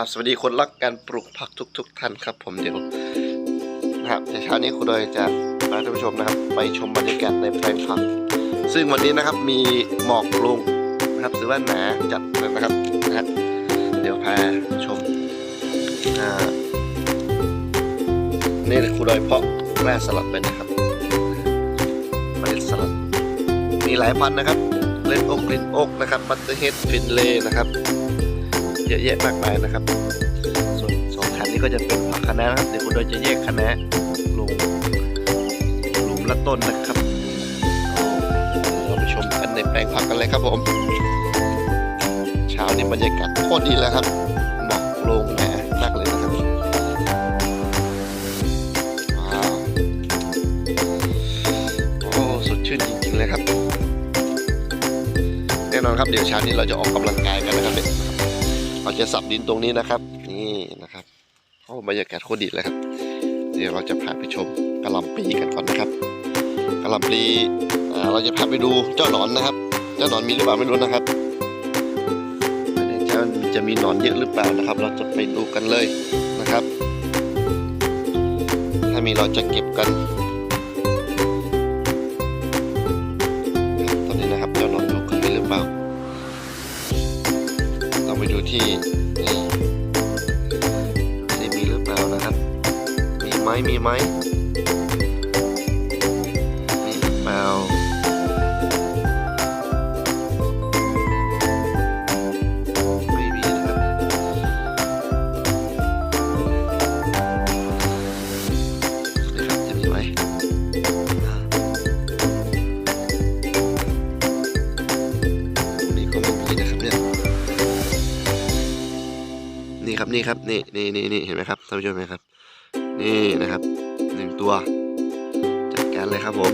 กับสวัสดีคนรักการปลูกผักทุก ๆ ท่านครับ ผมเดี๋ยวนะครับในเช้านี้คุณโดยจะพาท่านผู้ชมนะครับ ไปชมบรรยากาศในแปลงผัก ซึ่งวันนี้นะครับมีหมอกลงนะครับถือว่าหนาจัดเลยนะครับนะเดี๋ยวพาชมนี่คือคุณโดยเพาะแร่สลัดไปนะครับเมล็ดสลัดมีหลายพันธุ์นะครับเลนอกลินอกนะครับบัตเตอร์เฮดฟินเลนะครับ เยอะแยะมากมายนะครับ ส่วนสองฐานนี้ก็จะเป็นผักคะน้านะครับ เดี๋ยวคุณโดยจะแยกคะน้าลงหลุมละต้นนะครับเอาเราไปชมกันในแปลงผักกันเลยครับผม เช้านี้บรรยากาศโคตรดีแล้วครับหมอกลงแหนมากเลยนะครับว้าวโอ้สดชื่นจริงๆเลยครับแน่นอนครับเดี๋ยวเช้านี้เราจะออกกำลังกายกันนะครับเนี่ย เราจะสับดินตรงนี้นะครับ นี่นะครับโอ้บรรยากาศโคตรดีเลยครับ เดี๋ยวเราจะพาไปชมกระลำปีกันก่อนนะครับกระลำปีเราจะพาไปดูเจ้าหนอนนะครับ เจ้าหนอนมีหรือเปล่าไม่รู้นะครับไม่แน่ใจว่าจะมีหนอนเยอะหรือเปล่านะครับ เราจะไปดูกันเลยนะครับ ถ้ามีเราจะเก็บกัน ไหมมีไหมมีหรือเปล่าไม่มีนะครับนะครับจะมีไหมอ่านี่ก็ไม่มีนะครับเนี่ย นี่ครับนี่ครับนี่นี่นี่นี่เห็นไหมครับท่านผู้ชมเห็นไหมครับ นี่นะครับหนึ่งตัว จัดการเลยครับผม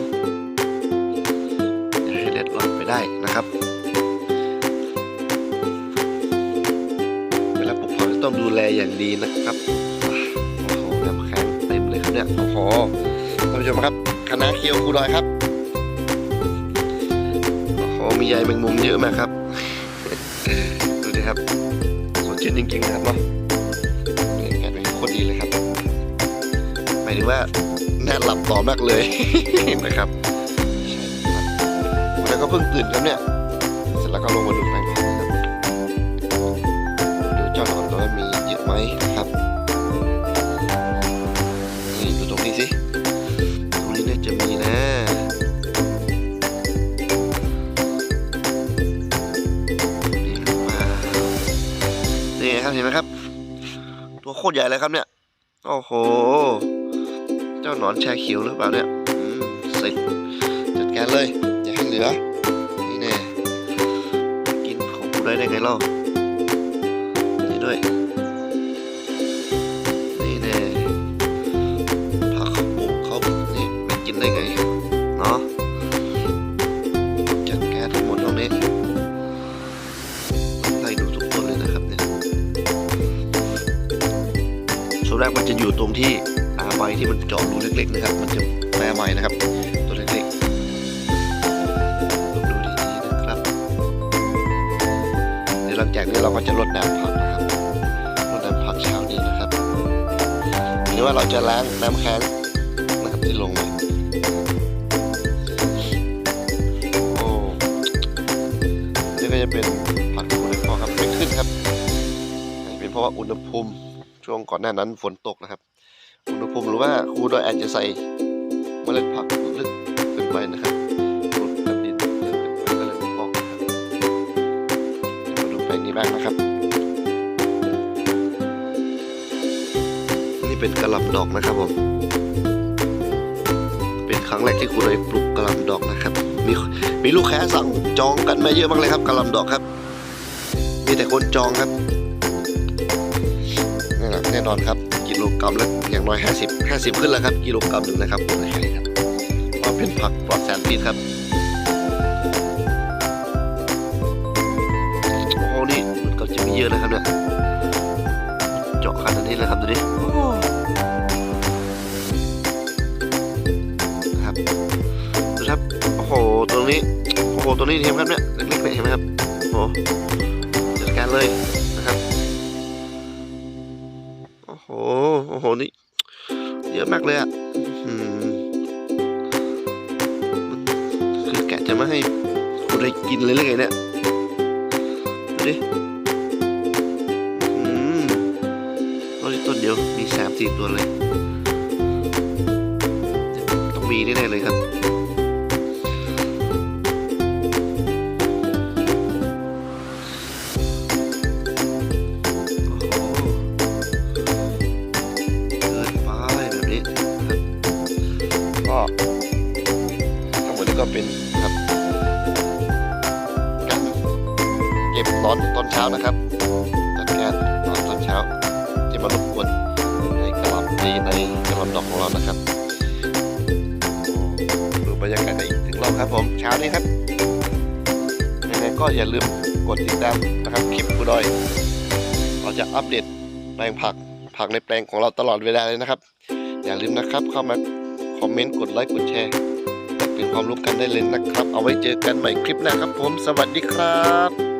อย่าให้เล็ดลอดไปได้นะครับเวลาปลูกผักต้องดูแลอย่างดีนะครับโอ้โหน้ำแข็งเต็มเลยครับเนี่ยโอ้โหท่านผู้ชมครับคณะเคียวคูดอยครับโอ้โหมีใยแมงมุมเยอะมากครับดูดิครับสดชื่นจริงๆนะครับเนาะบรรยากาศเป็นโคตรดีเลยครับ งว่าน่าหลับต่อมากเลยนไหมครับแล้วก็เพิ่งตื่นครับเนี่ย เสร็จแล้วก็ลงมาดูแปลงครับดูเจ้าหนอนตัวมีเยอะไหมนะครับนี่ดูตรงนี้สิตรงนี้น่าจะมีนะนี่ว้านี่ครับเห็นไหมครับ ตัวโคตรใหญ่เลยครับเนี่ย โอ้โห เจ้าหนอนแชร์เขียวหรือเปล่าเนี่ยเสร็จจัดการเลย อย่าให้เหลือ นี่แน่กินของกูได้ได้ไงเล่านี่ด้วย นี่แน่ผักเขาปลูกเขานี่ไม่กินได้ไงเนาะจัดการทั้งหมดตรงนี้ไล่ดูทุกต้นเลยนะครับเนี่ยส่วนแรกมันจะอยู่ตรงที่ ใบที่มันเจาะรูเล็กๆนะครับ มันจะแปรใบนะครับ ตัวเล็กๆดูดีๆนะครับเดี๋ยวหลังจากนี้เราก็จะรดน้ำผักนะครับรดน้ำผักเช้านี้นะครับหรือว่าเราจะล้างน้ำแข็งนะครับที่ลงมาโอ้นี่ก็จะเป็นผักที่คุณได้พอครับไม่ขึ้นครับเป็นเพราะว่าอุณหภูมิช่วงก่อนหน้านั้นฝนตกนะครับ อุณหภูมิหรือว่าครูโดยอาจจะใส่เมล็ดผักลึกเกินไปนะครับรดกับดินเยอะเกินไปก็เลยม่ออกนะครับมาดูแปลงนี้บ้างนะครับ นี่เป็นกระหลำดอกนะครับผมเป็นครั้งแรกที่ครูโดยปลูกกระหลำดอกนะครับมีมีลูกค้าสั่งจองกันมาเยอะมากเลยครับกระหลำดอกครับ มีแต่คนจองครับ นั่นแหละแน่นอนครับ กิโลกรัมละอย่างน้อย 50 50 ขึ้นแล้วครับ กิโลกรัมหนึ่งนะครับผมให้ครับเพราะเป็นผักปลอดสารพิษครับโอ้โหนี่มันก็จะมีเยอะนะครับเนี่ยเจาะขนาดนี้เลยครับดูดิครับดูครับโอ้โหตรงนี้โอ้โหตัวนี้เห็นไหมครับเนี่ยเล็กๆเนี่ยเห็นไหมครับโอ้โหจัดการเลย อ้โหนี่เยอะมากเลยอะคือแกะจะไม่ให้คนใดกินเลยหรือไงเนี่ยดูดิอืมต้นต้นเดียวมีสามสี่ตัวเลย ต้องมีแน่ๆเลยครับ ก็เป็นครับการเก็บตอนตอนเช้านะครับจัดการตอนตอนเช้าที่มารบกวนในกระหลำในในกระหลำดอกของเรานะครับดูบรรยากาศกันอีกถึงรอบครับผมเช้านี้ครับยังไงก็อย่าลืมกดติดตามนะครับคลิปกูดอย เราจะอัปเดตแปลงผักผักในแปลงของเราตลอดเวลาเลยนะครับ อย่าลืมนะครับเข้ามาคอมเมนต์กดไลค์กดแชร์ เป็นความรู้กันได้เลยนะครับ เอาไว้เจอกันใหม่คลิปหน้าครับผม สวัสดีครับ